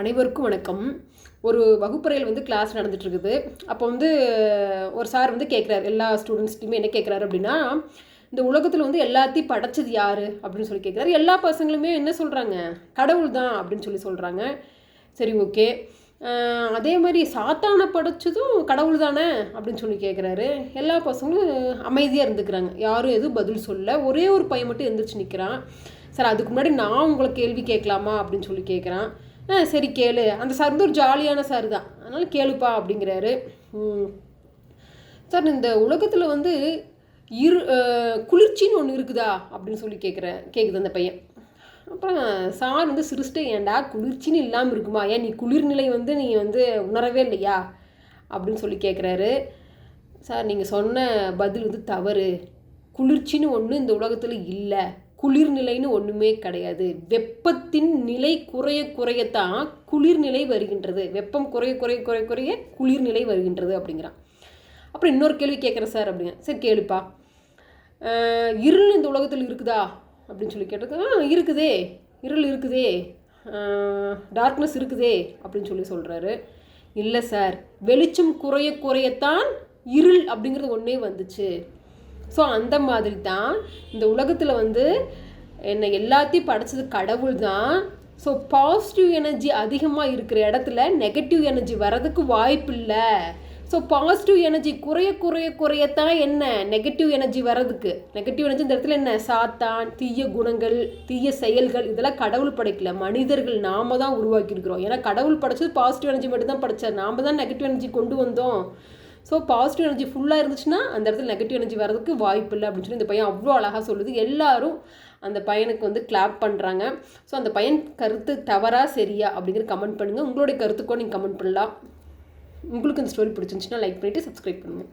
அனைவருக்கும் வணக்கம். ஒரு வகுப்பறையில் வந்து கிளாஸ் நடந்துகிட்ருக்குது அப்போ வந்து ஒரு சார் வந்து கேட்குறாரு எல்லா ஸ்டூடெண்ட்ஸ்ட்டையுமே என்ன கேட்குறாரு அப்படின்னா இந்த உலகத்தில் வந்து எல்லாத்தையும் படைச்சது யார்? அப்படின்னு சொல்லி கேட்குறாரு எல்லா பசங்களுமே என்ன சொல்கிறாங்க கடவுள் தான் அப்படின்னு சொல்லி சொல்கிறாங்க சரி ஓகே அதே மாதிரி சாத்தானை படைச்சதும் கடவுள் தானே அப்படின்னு சொல்லி கேட்குறாரு எல்லா பசங்களும் அமைதியாக இருந்துக்கிறாங்க. யாரும் எதுவும் பதில் சொல்ல ஒரே ஒரு பையன் மட்டும் எழுந்திரிச்சு நிற்கிறான் சார் அதுக்கு முன்னாடி நான் உங்களை கேள்வி கேட்கலாமா? அப்படின்னு சொல்லி கேட்குறான் சரி கேளு. அந்த சார் வந்து ஒரு ஜாலியான சார் தான். அதனால் கேளுப்பா அப்படிங்கிறாரு. சார் இந்த உலகத்தில் வந்து இரு குளிர்ச்சின்னு ஒன்று இருக்குதா? அப்படின்னு சொல்லி கேட்குறேன் கேட்குது அந்த பையன். அப்புறம் சார் வந்து சிரிச்சிட்டு ஏன்டா குளிர்ச்சின்னு இல்லாமல் இருக்குமா? ஏன் நீ குளிர்நிலை வந்து நீ வந்து உணரவே இல்லையா? அப்படின்னு சொல்லி கேட்குறாரு சார் நீங்கள் சொன்ன பதில் வந்து தவறு. குளிர்ச்சின்னு ஒன்று இந்த உலகத்தில் இல்லை. குளிர்நிலைன்னு ஒன்றுமே கிடையாது. வெப்பத்தின் நிலை குறைய குறையத்தான் குளிர்நிலை வருகின்றது. வெப்பம் குறைய குறைய குறைய குறைய குளிர்நிலை வருகின்றது அப்படிங்கிறான். அப்புறம் இன்னொரு கேள்வி கேட்குறேன் சார் அப்படிங்க சரி கேளுப்பா. இருள் இந்த உலகத்தில் இருக்குதா? அப்படின்னு சொல்லி கேட்டது ஆ இருக்குதே. இருள் இருக்குதே. டார்க்னஸ் இருக்குதே. அப்படின்னு சொல்லி சொல்கிறாரு இல்லை சார். வெளிச்சம் குறைய குறையத்தான் இருள் அப்படிங்கிறது ஒன்றே வந்துச்சு. ஸோ அந்த மாதிரி தான் இந்த உலகத்தில் வந்து என்னை எல்லாத்தையும் படைச்சது கடவுள் தான் ஸோ பாசிட்டிவ் எனர்ஜி அதிகமாக இருக்கிற இடத்துல நெகட்டிவ் எனர்ஜி வர்றதுக்கு வாய்ப்பு இல்லை. ஸோ பாசிட்டிவ் எனர்ஜி குறைய குறைய குறையத்தான் என்ன? நெகட்டிவ் எனர்ஜி வர்றதுக்கு. நெகட்டிவ் எனர்ஜி இந்த இடத்துல என்ன? சாத்தான் தீய குணங்கள் தீய செயல்கள் இதெல்லாம் கடவுள் படைக்கல. மனிதர்கள் நாம தான் உருவாக்கியிருக்கிறோம். ஏன்னா கடவுள் படைச்சது பாசிட்டிவ் எனர்ஜி மட்டும்தான் படைச்சார். நாம் தான் நெகட்டிவ் எனர்ஜி கொண்டு வந்தோம். ஸோ பாசிட்டிவ் எனர்ஜி ஃபுல்லாக இருந்துச்சுன்னா அந்த இடத்துல நெகட்டிவ் எனர்ஜி வரதுக்கு வாய்ப்பு இல்லை அப்படின்னு சொல்லி இந்த பையன் அவ்வளோ அழகாக சொல்லுது. எல்லாரும் அந்த பையனுக்கு வந்து கிளாப் பண்ணுறாங்க ஸோ அந்த பையன் கருத்து தவறா சரியா அப்படிங்கிற கமெண்ட் பண்ணுங்கள் உங்களுடைய கருத்துக்கோ நீங்கள் கமெண்ட் பண்ணலாம். உங்களுக்கு இந்த ஸ்டோரி பிடிச்சிருந்துச்சுன்னா லைக் பண்ணிவிட்டு சப்ஸ்கிரைப் பண்ணுங்கள்